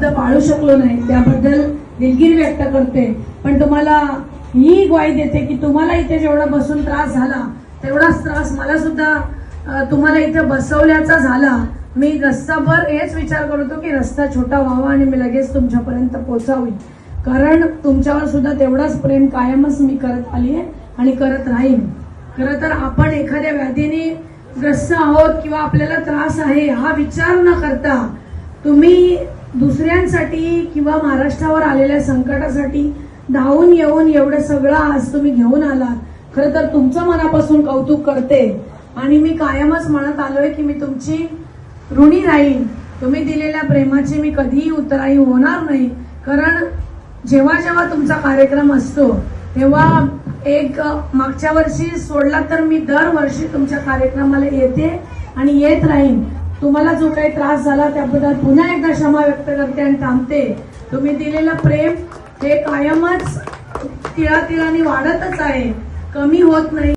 शब्द पाळू शकलो नाही त्याबद्दल दिलगिरी व्यक्त करते. पण तुम्हाला ही ग्वाही देते की तुम्हाला इथे जेवढा बसून त्रास झाला तेवढाच त्रास मला सुद्धा तुम्हाला इथे बसवल्याचा झाला. मी रस्ताभर हेच विचार करतो की रस्ता छोटा व्हावा आणि मी लगेच तुमच्यापर्यंत पोहोचावी कारण तुमच्यावर सुद्धा तेवढाच प्रेम कायमच मी करत आली आहे आणि करत राहीन. खरं तर आपण एखाद्या व्याधीने ग्रस्त आहोत किंवा आपल्याला त्रास आहे हा विचार न करता तुम्ही दुसऱ्यांसाठी किंवा महाराष्ट्रावर आलेल्या संकटासाठी धावून येऊन एवढं सगळं आज तुम्ही घेऊन आलात. खरं तर तुमचं मनापासून कौतुक करते. आणि मी कायमच म्हणत आलोय की मी तुमची ऋणी राहीन. तुम्ही दिलेल्या प्रेमाची मी कधीही उतराई होणार नाही. कारण जेव्हा जेव्हा तुमचा कार्यक्रम असतो तेव्हा एक मागच्या वर्षी सोडला तर मी दरवर्षी तुमच्या कार्यक्रमाला येते आणि येत राहीन. तुम्हाला जो काही त्रास झाला त्याबद्दल पुन्हा एकदा क्षमा व्यक्त करते आणि थांबते. तुम्ही दिलेलं प्रेम हे कायमच तिळातिळाने वाढतच आहे. कमी होत नाही.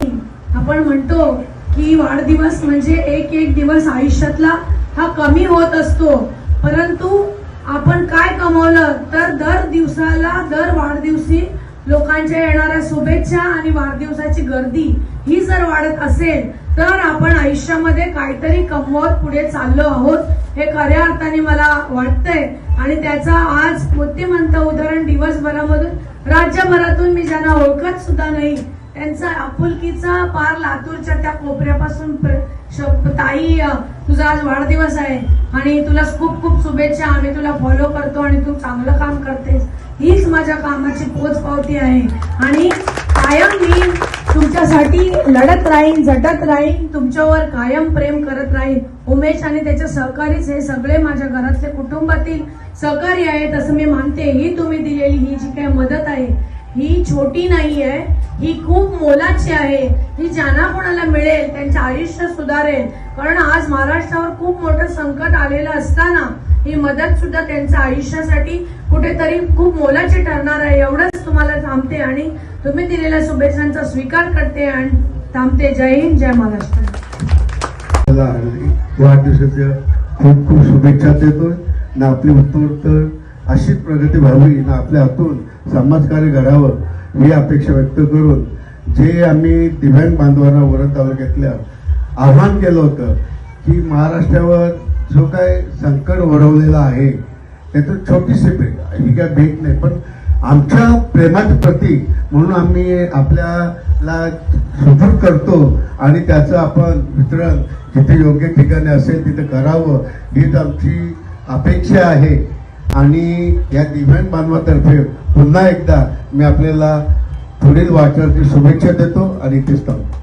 आपण म्हणतो की वाढदिवस म्हणजे एक एक दिवस आयुष्यातला हा कमी होत असतो. परंतु आपण काय कमवलं तर दर दिवसाला दर वाढदिवशी लोकांच्या येणाऱ्या शुभेच्छा आणि वाढदिवसाची गर्दी ही जर वाढत असेल तर आपण आयुष्यामध्ये काहीतरी कमवत पुढे चाललो आहोत. हे खऱ्या अर्थाने मला वाटतंय. आणि त्याचा आज बुद्धिमंत उदाहरण दिवसभरामधून राज्यभरातून मी ज्यांना ओळखत सुद्धा नाही त्यांचा आपुलकीचा पार लातूरच्या त्या कोपऱ्यापासून प्र- श- ताई तुझा आज वाढदिवस आहे. आणि तुला खूप खूप शुभेच्छा. आम्ही तुला फॉलो करतो आणि तू चांगलं काम करतेस. हीच माझ्या कामाची पोच पावती आहे. आणि कायम मी तुमच्यासाठी लढत राहीन झटत राहीन तुमच्यावर कायम प्रेम करत राहीन. उमेश आणि त्याचे सहकारीच हे सगळे माझ्या घरातले कुटुंबातील सहकारी आहेत असं मी मानते. ही तुम्ही दिलेली ही जी काही मदत आहे ही छोटी नाही आहे ही खूप मोलाची आहे. ही ज्यांना कोणाला मिळेल त्यांचे आयुष्य सुधारेल. कारण आज महाराष्ट्रावर खूप मोठं संकट आलेलं असताना ही मदत सुद्धा त्यांच्या आयुष्यासाठी कुठेतरी खूप मोलाची ठरणार आहे. एवढंच तुम्हाला थांबते आणि तुम्ही दिलेल्या शुभेच्छांचा स्वीकार करते आणि थांबते. जय हिंद जय महाराष्ट्र. वाढदिवसाच्या खूप खूप शुभेच्छा देतोय. ना आपली उत्तरोत्तर अशीच प्रगती व्हावी ना आपल्या हातून समाजकार्य घडावं ही अपेक्षा व्यक्त करून जे आम्ही दिव्यांग बांधवांना वरण तालुक्यातल्या आव्हान केलं होतं की महाराष्ट्रावर जो काय संकट ओढवलेलं आहे त्यातून छोटीशी भेट ही काय भेट नाही पण आमच्या प्रेमाचं प्रतीक म्हणून आम्ही आपल्याला सुदृढ करतो आणि त्याचं आपण वितरण जिथे योग्य ठिकाणी असेल तिथे करावं हीच आमची अपेक्षा आहे. आणि या दिव्यांग बांधवातर्फे पुन्हा एकदा मी आपल्याला पुढील वाचनाची शुभेच्छा देतो आणि इथेच थांबतो.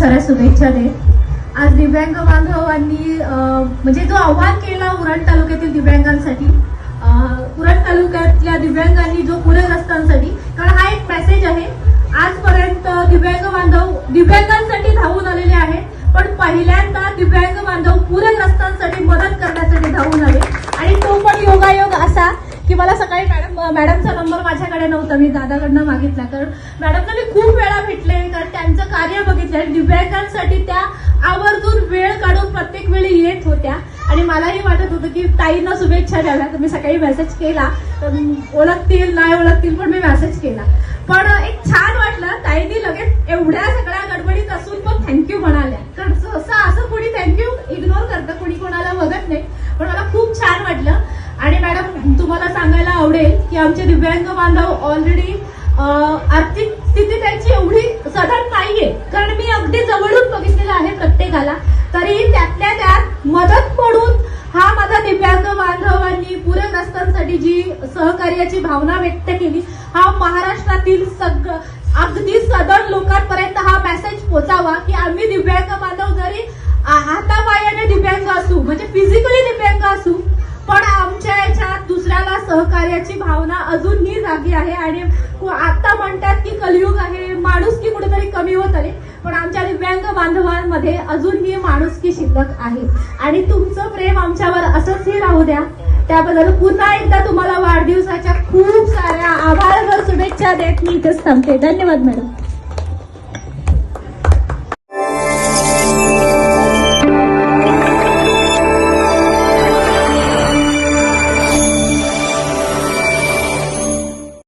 साऱ्या शुभेच्छा देत आज दिव्यांग बांधवांनी म्हणजे जो आव्हान केला उरण तालुक्यातील दिव्यांगांसाठी उरण तालुक्यातल्या दिव्यांगांनी जो पूरग्रस्तांसाठी कारण हा एक मेसेज आहे. आजपर्यंत दिव्यांग बांधव दिव्यांगांसाठी धावून आलेले आहेत पण पहिल्यांदा दिव्यांग बांधव पूरग्रस्तांसाठी मदत करण्यासाठी धावून आले. आणि तो पण योगायोग असा की मला सकाळी मॅडम मॅडमचा नंबर माझ्याकडे नव्हता मी दादाकडनं मागितला. कारण मॅडमना मी खूप वेळा भेटले कारण त्यांचं कार्य बघितलं आणि दिव्यांगांसाठी त्या आवर्जून वेळ काढून प्रत्येक वेळी येत होत्या. आणि मलाही वाटत होतं की ताईंना शुभेच्छा द्याव्या तर मी सकाळी मेसेज केला. तर ओळखतील नाही ओळखतील पण मी मेसेज केला. पण एक छान वाटलं. ताईंनी लगेच एवढ्या सगळ्या गडबडीत असून पण थँक्यू म्हणाल्या. कारण सहसा असं कोणी थँक्यू इग्नोर करतं कोणी कोणाला बघत नाही. पण मला खूप छान वाटलं. आणि मॅडम तुम्हाला सांगायला आवडेल की आमचे दिव्यांग बांधव ऑलरेडी आर्थिक स्थिती त्यांची एवढी सधन नाहीये. कारण मी अगदी जवळून बघितलेलं आहे प्रत्येकाला. तरी त्यातल्या त्यात मदत पडून हा माझा दिव्यांग बांधवांनी पूरग्रस्तांसाठी जी सहकार्याची भावना व्यक्त केली हा महाराष्ट्रातील सग अगदी सदर लोकांपर्यंत हा मेसेज पोचावा की आम्ही दिव्यांग बांधव जरी हातापायाने दिव्यांग असू म्हणजे फिजिकली दिव्यांग असू पण आमच्या याच्यात सहकार्याची भावना अजूनही जागी आहे आणि आता म्हणतात की कलयुग आहे माणूस की कुठेतरी कमी होत आले पण आमच्या दिव्यांग बांधवांमध्ये अजूनही माणुसकी शिल्लक आहे. आणि तुमचं प्रेम आमच्यावर असंच ही राहू द्या. त्याबद्दल पुन्हा एकदा तुम्हाला वाढदिवसाच्या खूप साऱ्या आभार शुभेच्छा देत मी इथेच थांबते. धन्यवाद मॅडम.